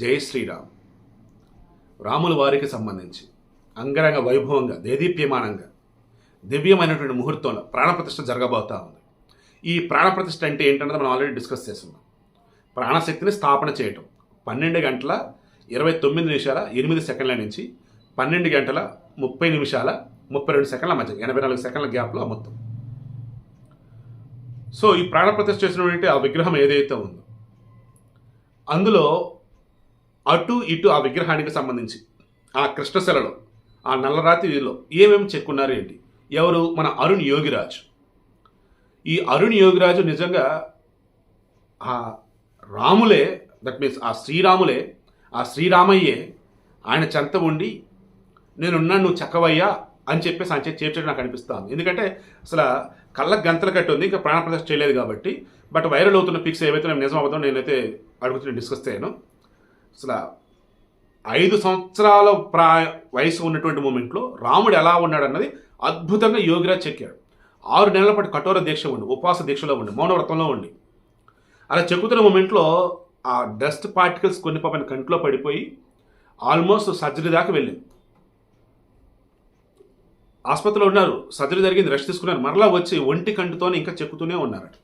జై శ్రీరామ్. రాముల వారికి సంబంధించి అంగరంగ వైభవంగా దేదీప్యమానంగా దివ్యమైనటువంటి ముహూర్తంలో ప్రాణప్రతిష్ఠ జరగబోతా ఉంది. ఈ ప్రాణప్రతిష్ఠ అంటే ఏంటన్నది మనం ఆల్రెడీ డిస్కస్ చేస్తున్నాం. ప్రాణశక్తిని స్థాపన చేయటం. పన్నెండు గంటల ఇరవై తొమ్మిది నిమిషాల ఎనిమిది సెకండ్ల నుంచి పన్నెండు గంటల ముప్పై నిమిషాల ముప్పై రెండు సెకండ్ల మధ్య ఎనభై నాలుగు సెకండ్ల గ్యాప్లో మొత్తం. సో ఈ ప్రాణప్రతిష్ఠ చేసినటువంటి ఆ విగ్రహం ఏదైతే ఉందో అందులో అటు ఇటు ఆ విగ్రహానికి సంబంధించి ఆ కృష్ణశిలలో ఆ నల్లరాతిలో ఏమేమి చెక్కున్నారు ఏంటి? ఎవరు? మన అరుణ్ యోగిరాజు. ఈ అరుణ్ యోగిరాజు నిజంగా ఆ రాములే దట్ మీన్స్ ఆ శ్రీరాములే ఆ శ్రీరామయ్యే ఆయన చెంత ఉండి నేనున్నాను నువ్వు చక్కవయ్యా అని చెప్పేసి ఆయన చేర్చడం నాకు అనిపిస్తాను ఎందుకంటే అసలు కళ్ళకు గంతలు కట్టి ఉంది ఇంకా ప్రాణప్రతిష్ఠ చేయలేదు కాబట్టి బట్ వైరల్ అవుతున్న పిక్స్ ఏవైతే నేను నిజం అవుతుందో నేనైతే అడుగుతున్న డిస్కస్ చేయను. అసలు ఐదు సంవత్సరాల ప్రా వయసు ఉన్నటువంటి మూమెంట్లో రాముడు ఎలా ఉన్నాడు అన్నది అద్భుతంగా యోగిరాజ్ చెక్కాడు. ఆరు నెలల పాటు కఠోర దీక్ష ఉండి ఉపవాస దీక్షలో ఉండి మౌనవ్రతంలో ఉండి అలా చెక్కుతున్న మూమెంట్లో ఆ డస్ట్ పార్టికల్స్ కొన్ని పాపని కంట్లో పడిపోయి ఆల్మోస్ట్ సర్జరీ దాకా వెళ్ళింది. ఆసుపత్రిలో ఉన్నారు సర్జరీ జరిగింది రెస్ట్ తీసుకున్నారు మరలా వచ్చి ఒంటి కంటితోనే ఇంకా చెక్కుతూనే ఉన్నారట.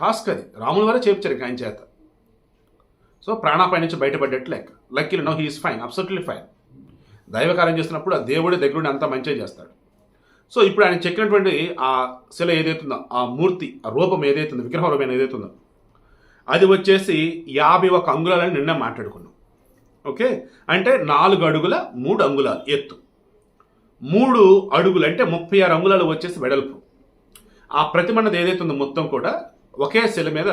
టాస్క్ అది. రాముల వారే చేపించారు ఇంకా ఆయన చేత. సో ప్రాణాపాయ నుంచి బయటపడ్డట్టు లెక్క లక్కీలు no he is fine absolutely fine దైవకార్యం చేసినప్పుడు ఆ దేవుడి దగ్గరుండి అంతా మంచిగా చేస్తాడు. సో ఇప్పుడు ఆయన చెక్కినటువంటి ఆ శిల ఏదైతుందో ఆ మూర్తి ఆ రూపం ఏదైతుందో విగ్రహ రూపం ఏదైతుందో అది వచ్చేసి యాభై ఒక అంగుళాలని నిన్న మాట్లాడుకున్నాం. ఓకే? అంటే నాలుగు అడుగుల మూడు అంగుళాలు ఎత్తు. మూడు అడుగులు అంటే ముప్పై ఆరు అంగుళాలు వచ్చేసి వెడల్పు. ఆ ప్రతిమన్నది ఏదైతే ఉందో మొత్తం కూడా ఒకే శిల మీద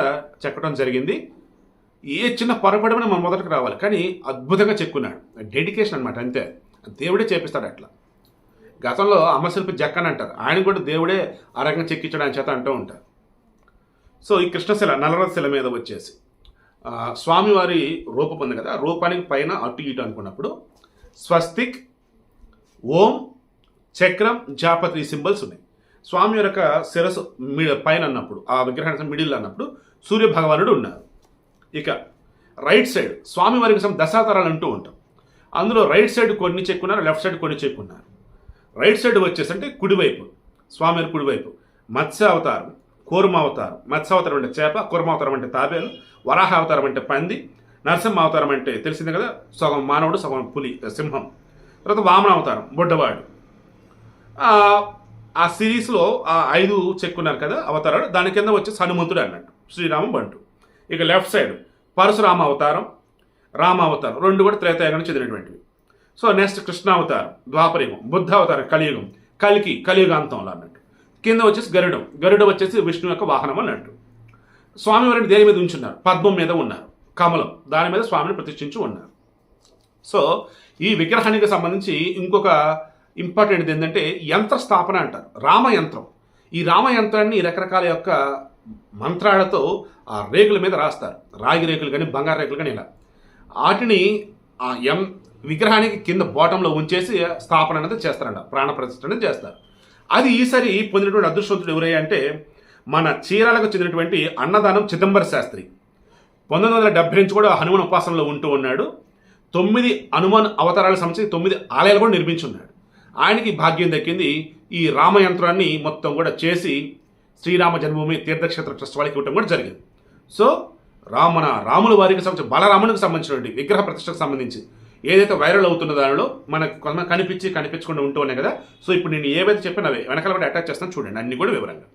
చెక్కడం జరిగింది. ఏ చిన్న పొరపడమని మనం మొదటికి రావాలి. కానీ అద్భుతంగా చెక్కున్నాడు. డెడికేషన్ అనమాట అంతే. దేవుడే చేపిస్తాడు అట్లా. గతంలో అమ్మశిల్పి జక్కన్ అంటారు. ఆయన కూడా దేవుడే ఆ రకంగా చెక్కించడం ఆయన చేత అంటూ ఉంటారు. సో ఈ కృష్ణశిల నల్లరథ శిల మీద వచ్చేసి స్వామివారి రూపం ఉంది కదా రూపానికి పైన అటు ఇటు అనుకున్నప్పుడు స్వస్తిక్ ఓం చక్రం జాపత్రి సింబల్స్ ఉన్నాయి. స్వామి యొక్క శిరస్సు మీ- పైన అన్నప్పుడు ఆ విగ్రహానికి మిడిల్ అన్నప్పుడు సూర్య భగవానుడు ఉన్నారు. ఇక రైట్ సైడ్ స్వామి వారికి దశాతరాలు అంటూ ఉంటాం. అందులో రైట్ సైడ్ కొన్ని చెక్కున్నారు లెఫ్ట్ సైడ్ కొన్ని చెక్కున్నారు. రైట్ సైడ్ వచ్చేసి అంటే కుడివైపు స్వామివారి కుడివైపు. మత్స్య అవతారం కూర్మ అవతారం మత్స్య అవతారం అంటే చేప కూర్మ అవతారం అంటే తాబేలు వరాహ అవతారం అంటే పంది నరసింహ అవతారం అంటే తెలిసిందే కదా సగం మానవుడు సగం పులి సింహం. తర్వాత వామన అవతారం బుడ్డవాడు. ఆ, ఆ సిరీస్లో ఆ ఐదు చెక్కున్నారు కదా అవతారాలు దాని కింద వచ్చేసి హనుమంతుడు అన్నట్టు శ్రీరామ బంటు ఇక లెఫ్ట్ సైడ్ పరశురామ అవతారం రామ అవతారం. రెండు కూడా త్రేతాయుగానికి చెందినటువంటివి. సో నెక్స్ట్ కృష్ణావతారం ద్వాపరయుగం బుద్ధావతారం కలియుగం. కలికి కలియుగాంతంలో అన్నట్టు. కింద వచ్చేసి గరుడం. గరుడ వచ్చేసి విష్ణు యొక్క వాహనం అన్నట్టు. స్వామివారిని దేని మీద ఉంచున్నారు? పద్మం మీద ఉన్నారు. కమలం. దాని మీద స్వామిని ప్రతిష్ఠించి ఉన్నారు. సో ఈ విగ్రహానికి సంబంధించి ఇంకొక ఇంపార్టెంట్ ఏంటంటే యంత్ర స్థాపన అంటారు. రామయంత్రం. ఈ రామయంత్రాన్ని రకరకాల యొక్క మంత్రాలతో ఆ రేకుల మీద రాస్తారు. రాగి రేకులు కానీ బంగారు రేకులు కానీ ఇలా. వాటిని ఆ ఎం విగ్రహానికి కింద బాటంలో ఉంచేసి స్థాపన అనేది చేస్తారంట. ప్రాణ ప్రతిష్ఠ అనేది చేస్తారు. అది ఈసారి పొందినటువంటి అదృష్టవంతుడు ఎవరయ్యా అంటే మన చీరాలకు చెందినటువంటి అన్నదానం చిదంబర శాస్త్రి. పంతొమ్మిది వందల డెబ్బై నుంచి కూడా హనుమాన్ ఉపాసనలో ఉంటూ ఉన్నాడు. తొమ్మిది హనుమాన్ అవతారాలకు సంబంధించి తొమ్మిది ఆలయాలు కూడా నిర్మించున్నాడు ఆయనకి భాగ్యం దక్కింది ఈ రామయంత్రాన్ని మొత్తం కూడా చేసి శ్రీరామ జన్మభూమి తీర్థక్షేత్ర ట్రస్ట్ వాళ్ళకి ఇవ్వడం కూడా జరిగింది. సో రామన రాముల వారికి సంబంధించి బలరామునికి సంబంధించినటువంటి విగ్రహ ప్రతిష్టకు సంబంధించి ఏదైతే వైరల్ అవుతున్న దానిలో మనకు కొంత కనిపించి కనిపించకుండా ఉంటూ ఉన్నాయి కదా. సో ఇప్పుడు నేను ఏవైతే చెప్పినవే వెనకాల కూడా అటాచ్ చేస్తాను. చూడండి అన్ని కూడా వివరంగా.